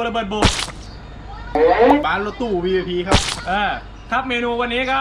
บริเบิร์ดบุบ้านรถตู้ VIP ครับ เออครับเมนูวันนี้ก็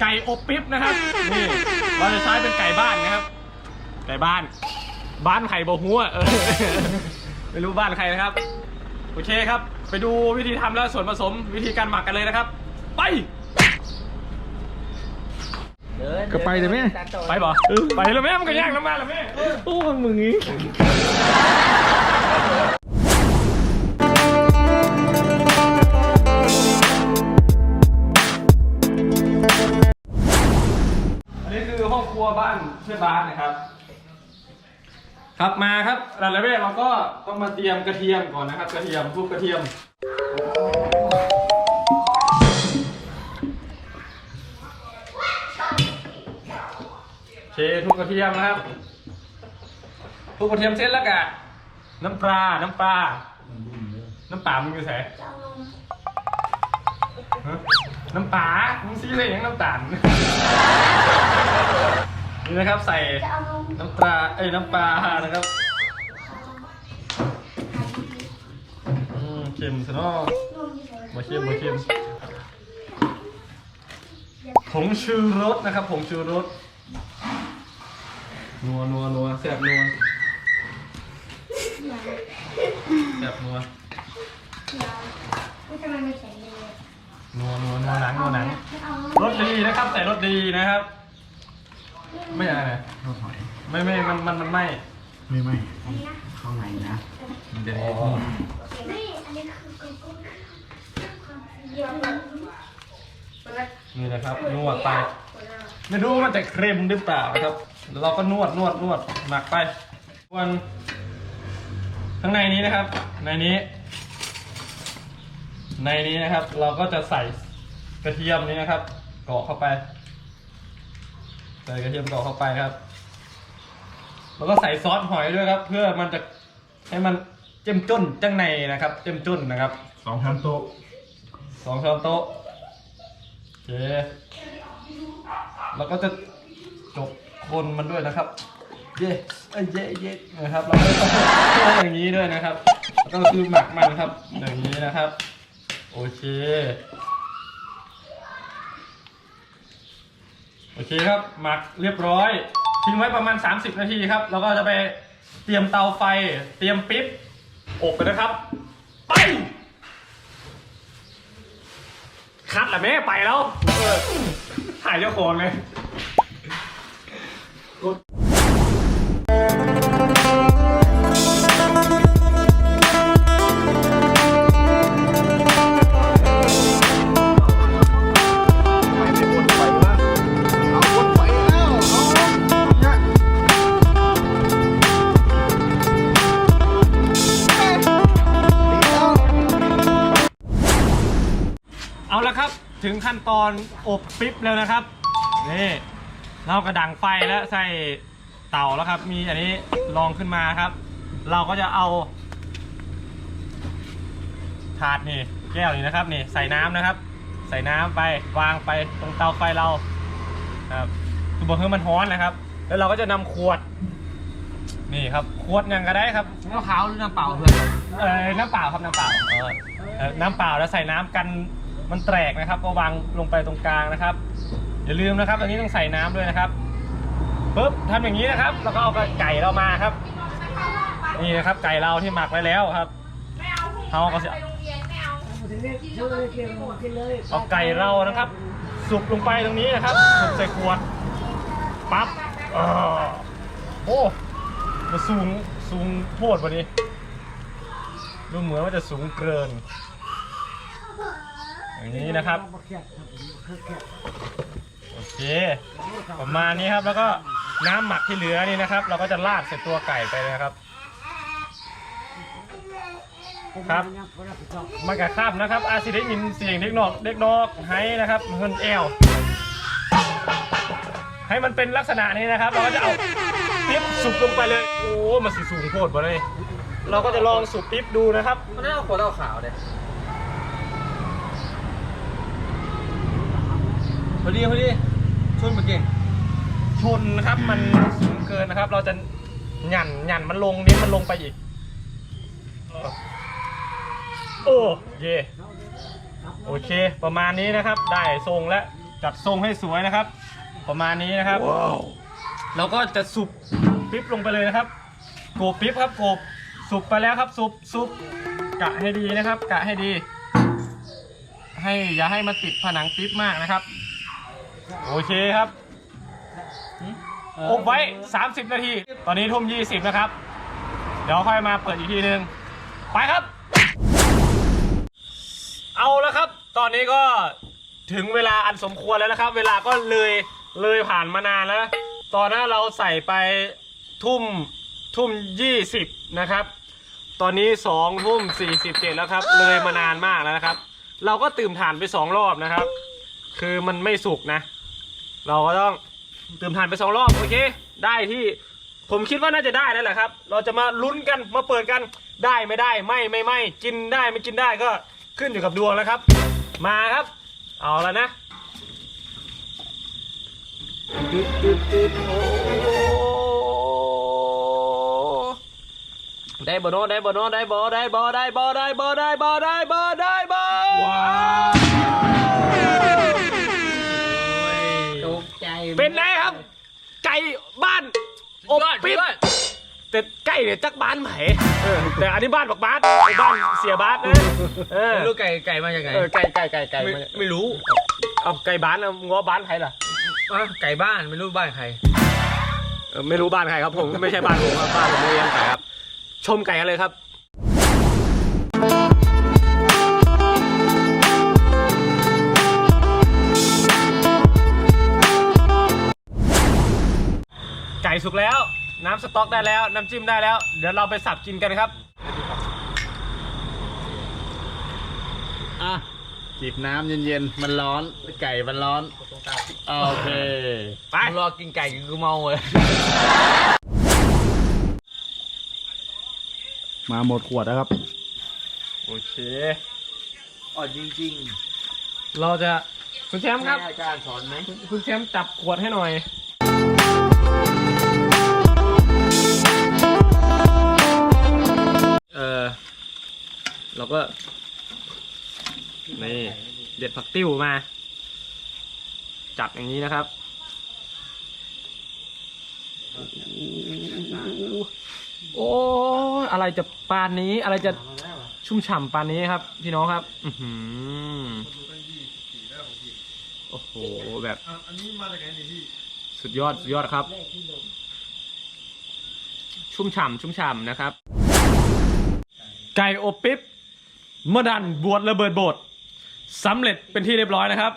ไก่อบปิ๊บนะครับ นี่เราจะใช้เป็นไก่บ้านนะครับ ไก่บ้าน บ้านไข่บหัวเออไม่รู้บ้านใครนะครับ โอเคครับ ไปดูวิธีทำและส่วนผสมวิธีการหมักกันเลยนะครับ ไปก็ไปเลยแม่ไปบ่ไปแล้วแม่มันก็ย่างน้ำมันแล้วแม่โอ้มึงนี้านเพื่อนบ้านนะครับ ครับมาครับหลังแรกเราก็ต้องมาเตรียมกระเทียมก่อนนะครับ กระเทียมทุบกระเทียมเชทุบกระเทียมนะครับทุบกระเทียมเสร็จแล้วกะน้ำปลา น้ำปลา น้ำปลามึงอยู่ไหนฮะน้ำปลามึงซีอะไรอย่างน้ำตาล นี่นะครับใส่น้ำปลาเอ้ยน้ำปลานะครับอืมเค็มซะเนาะมาเค็มมาเค็มผงชูรสนะครับผงชูรสนัวนัวนัวแซ่บนัวแซ่บนัวนัวนัวนัวหนังนัวหนังรสดีนะครับใส่รสดีนะครับ ไม่อะไรนะข้าวหอยไม่ไม่มันมันมันไม่ไม่ไม่ข้างในนะมันจะได้นี่นะครับนวดไป ไม่รู้ว่ามันจะเค็มหรือเปล่านะครับ เราก็นวดนวดนวดหมักไปส่วนข้างในนี้นะครับ ในนี้ ในนี้นะครับ เราก็จะใส่กระเทียมนี้นะครับ เกาะเข้าไป ใส่กระเทียมเกาะเข้าไปครับ แล้วก็ใส่ซอสหอยด้วยครับ เพื่อมันจะให้มันเจ้มจ้นจังในนะครับ เจ้มจ้นนะครับสองช้อนโต๊ะสองช้อนโต๊ะโอเคแล้วก็จะจบคนมันด้วยนะครับ เย่เอ้ยเย่เย่นะครับเราก็ต้องช่วยอย่างนี้ด้วยนะครับแล้วก็คือหมักมันครับ อย่างนี้นะครับ โอเค โอ เคครับหมักเรียบร้อย ทิ้งไว้ประมาณ 30 นาทีครับ แล้วก็จะไปเตรียมเตาไฟ เตรียมปิ๊บอบไปนะครับ ไป คัดแหละแม่ไปแล้วเออถ่ายเจ้าของเลย ถึงขั้นตอนอบปิ๊บแล้วนะครับ นี่เรากระดังไฟแล้วใส่เตาแล้วครับ มีอันนี้ลองขึ้นมาครับ เราก็จะเอาถาดนี่แก้วนี่นะครับนี่ใส่น้ำนะครับ ใส่น้ำไปวางไปตรงเตาไฟเราครับคือบอกให้มันร้อนนะครับ แล้วเราก็จะนำขวด นี่ครับขวดยังก็ได้ครับน้ำขาวหรือน้ำเปล่าเพื่อนเออน้ำเปล่าครับน้ำเปล่าเออเออน้ำเปล่าแล้วใส่น้ำกัน มันแตกนะครับ ก็วางลงไปตรงกลางนะครับ อย่าลืมนะครับ อันนี้ต้องใส่น้ำด้วยนะครับปุ๊บทำอย่างนี้นะครับ แล้วก็เอาไก่เรามาครับ นี่นะครับไก่เราที่หมักไว้แล้วครับเขาก็จะเอาไก่เรานะครับ สุกลงไปตรงนี้นะครับสุกใส่ขวดปั๊บโอ้มาสูงสูงโพดวันนี้ดูเหมือนว่าจะสูงเกิน อย่างนี้นะครับ โอเค ประมาณนี้ครับ แล้วก็น้ำหมักที่เหลือนี่นะครับ เราก็จะราดใส่ตัวไก่ไปนะครับ ครับมันกับข้ามนะครับ อาจสิได้ยินเสียงเด็กนอก เด็กนอกให้นะครับเฮินแอลให้มันเป็นลักษณะนี้นะครับ เราก็จะเอาปิ๊บสุกลงไปเลย โอ้ มันสีสูงโคตรบ่เลย เราก็จะลองสุกปิ๊บดูนะครับ มันได้เอาขวดเอาขาวเลย พอดีพอดีชนมาเก่งชนนะครับ มันสูงเกินนะครับ เราจะหยั่นหยั่นมันลงนี้มันลงไปอีกโอ้เย่โอเค ประมาณนี้นะครับ ได้ทรงและจัดทรงให้สวยนะครับ ประมาณนี้นะครับเราก็จะสุบปิ๊บลงไปเลยนะครับโกบปิ๊บครับโกบสุบไปแล้วครับ สุบสุบกะให้ดีนะครับ กะให้ดี ให้อย่าให้มันติดผนังปิ๊บมากนะครับ โอเคครับอบไว้ 30 นาที ตอนนี้ทุ่ม 20 นะครับ เดี๋ยวค่อยมาเปิดอีกทีนึง ไปครับ เอาแล้วครับ ตอนนี้ก็ถึงเวลาอันสมควรแล้วนะครับ เวลาก็เลยเลยผ่านมานานแล้วนะตอนนั้นเราใส่ไปทุ่มทุ่ม 20 นะครับ ตอนนี้2ทุ่ม 47 แล้วครับ เลยมานานมากแล้วนะครับ เราก็ตื่มถ่านไปสองรอบนะครับ คือมันไม่สุกนะ เราก็ต้องตื่มถ่านไปสองรอบโอเค ได้ที่ผมคิดว่าน่าจะได้นั่นแหละครับ เราจะมาลุ้นกันมาเปิดกันได้ไม่ได้ไม่ไม่ไม่กินได้ไม่กินได้ก็ขึ้นอยู่กับดวงแล้วครับ มาครับ เอาแล้วนะตึ๊ดตึ๊ดตึ๊ดโอ้ได้บ่เนได้บ่เนได้บ่ได้บ่ได้บ่ได้บ่ได้บ่ได้บ่ได้บ่ว้าว เป็นไงครับ ไก่บ้านอบปิ๊บแต่ไก่เนี่ยจักบ้านไหนเออแต่อันนี้บ้านบักบาสไอ้บ้านเสียบาสนะเออไม่รู้ไก่ไก่มาจากไหนเออไก่ไก่ไก่ไก่ไม่มาไม่รู้เอาไก่บ้านเอาง้อบ้านใครล่ะอะไก่บ้านไม่รู้บ้านใครเออไม่รู้บ้านใครครับผมไม่ใช่บ้านผมครับบ้านผมไม่เลี้ยงไก่ครับ ชมไก่กันเลยครับ สุกแล้ว น้ำสต๊อกได้แล้ว น้ำจิ้มได้แล้ว เดี๋ยวเราไปสับกินกันครับ อะจีบน้ำเย็นๆ มันร้อน ไก่มันร้อน โอเค ไปมึงรอกินไก่กูเมาเลย มาหมดขวดแล้วครับ โอเคอ๋อจริงเราจะคุณแชมๆป์ครับให้อาจารย์สอนไหมคุณแชมป์จับขวดให้หน่อย เราก็ นี่ เด็ดผักติ้วมา จับอย่างนี้นะครับ โอ้อะไรจะปานนี้ อะไรจะชุ่มฉ่ำปานนี้ครับ พี่น้องครับ อือหือโอ้โห แบบ อันนี้มาจากไหนพี่ สุดยอด สุดยอดครับ ชุ่มฉ่ำชุ่มฉ่ำนะครับ ไก่อบปิ๊บ เมื่อดันบวชระเบิดโบสถ์สำเร็จเป็นที่เรียบร้อยนะครับ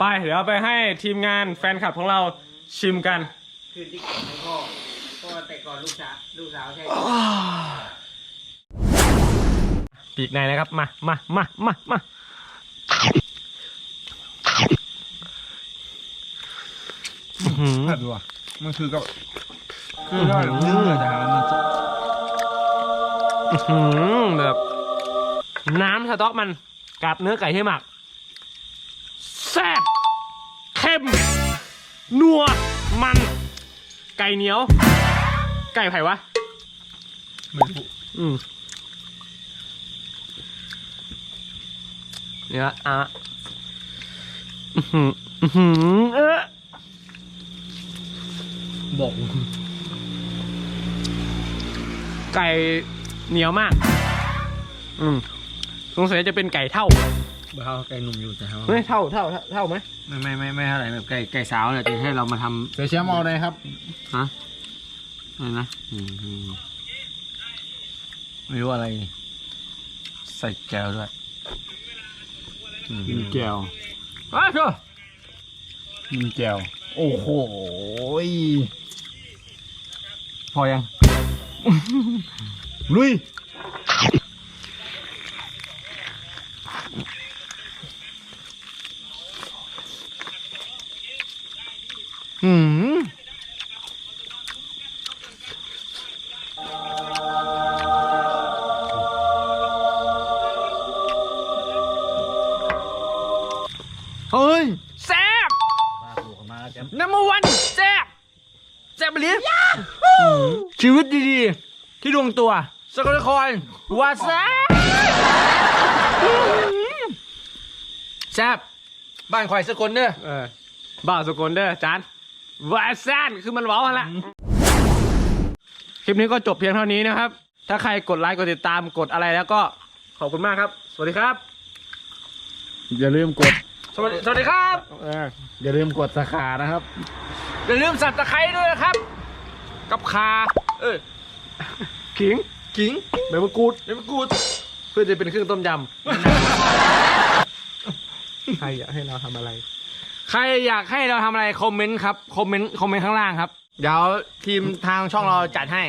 ไปเดี๋ยวเอาไปให้ทีมงานแฟนคลับของเราชิมกัน คือที่เกิดให้พ่อเพราะว่าแต่ก่อนลูกสาวลูกสาวใช่ปีกในนะครับ มา มา มา มา มาอื้อหือผัดว่ะมันคือก็คือก็เนื้อแต่มันจะอื้อหือแบบ น้ำสต๊อกมันกับเนื้อไก่ที่หมักแซ่บเข้ม นัว มัน ไก่เหนียว ไก่ไผ่วะไม่รู้อืมเนี่ยอะอื้อหืออื้อหือเออบอก ไก่เหนียวมาก อืม สงสัยจะเป็นไก่เท่าบ้าไก่หนุ่มอยู่แต่เขาเฮ้ยเท่าเท่าเท่าเท่าไหมไม่ไม่ไม่ไม่เท่าไหร่แบบไก่ไก่สาวเนี่ยที่ให้เรามาทเสียแชมป์เอาเลยครับำฮะอะไรนะอืมอืมไม่รู้อะไร ใส่แก้วด้วยอืมกินแก้วอ้าวเถอะกินแก้วโอ้โหยพอยังลุย อืมเฮ้ยแซ่บมาถูกมาแล้วแชมป์นัมเบอร์วันแซ่บแซ่บไปเลยชีวิตดีๆ ที่ดวงตัว สกลนครวาซาแซ่บบ้านข่อยสกลเด้อเออบ่าวสกลเด้อจาน วาซานคือมันเว้าหันละคลิปนี้ก็จบเพียงเท่านี้นะครับ ถ้าใครกดไลค์กดติดตามกดอะไรแล้วก็ขอบคุณมากครับ สวัสดีครับ อย่าลืมกดสวัสดีสวัสดีครับเอออย่าลืมกดสาขานะครับ อย่าลืมสับตะไคร้ด้วยนะครับ กับคาเออขิงขิงใบมะกรูดเดี๋ยวมะกรูดเพื่อจะเป็นเครื่องต้มยำ ใครอยากให้เราทำอะไร ใครอยากให้เราทำอะไรคอมเมนต์ครับคอมเมนต์คอมเมนต์ข้างล่างครับ เดี๋ยวทีมทางช่องเราจัดให้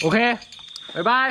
โอเค บ๊ายบาย